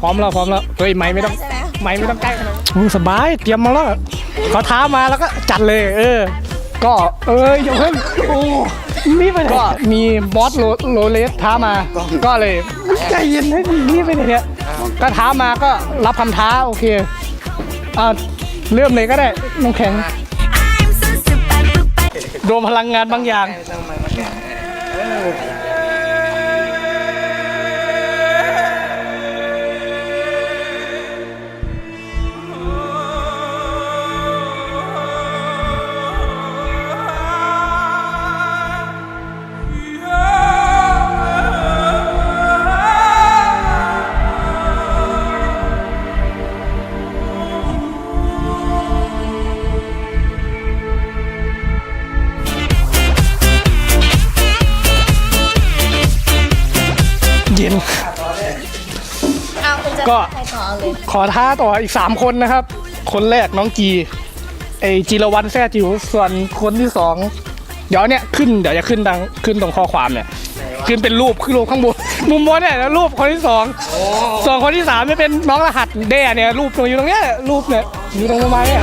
แล้วพร้อมแล้วเฮ้ยไม่ไม่ต้องใช่ไหมไม่ไม่ต้องใกล้ขนาดนั้นอู้สบายเตรียมมาแล้วเขาท้ามาแล้วก็จัดเลย เออ ก็เอ้ยอย่าเพิ่งโอ้รีบไปไหนก็มีบอสโลโลเลสท้ามา ก็เลยใจเย็นให้รีบไปไหนเนี่ยก็ท้ามาก็รับคำท้าโอเคอ่าเริ่มเลยก็ได้น้องแข็ง I'm so super duper โดมพลังงานบางอย่าง เย็นเอาคุณจะก็ ใครต่อเลยขอท้าต่ออีก 3 คนนะครับ คนแรกน้องจีไอจีรวันแซ่จิ๋วส่วนคนที่สองเดี๋ยวเนี่ยขึ้นเดี๋ยวจะขึ้นดังขึ้นตรงข้อความเนี่ย ขึ้นเป็นรูปขึ้นรูปข้างบน มุมบนเนี่ยแล้วรูปคนที่สองส่วนคนที่สามจะเป็นน้องรหัสแด่เนี่ยรูปตรงอยู่ตรงเนี้ยรูปเนี่ยอยู่ตรงต้นไม้เนี่ย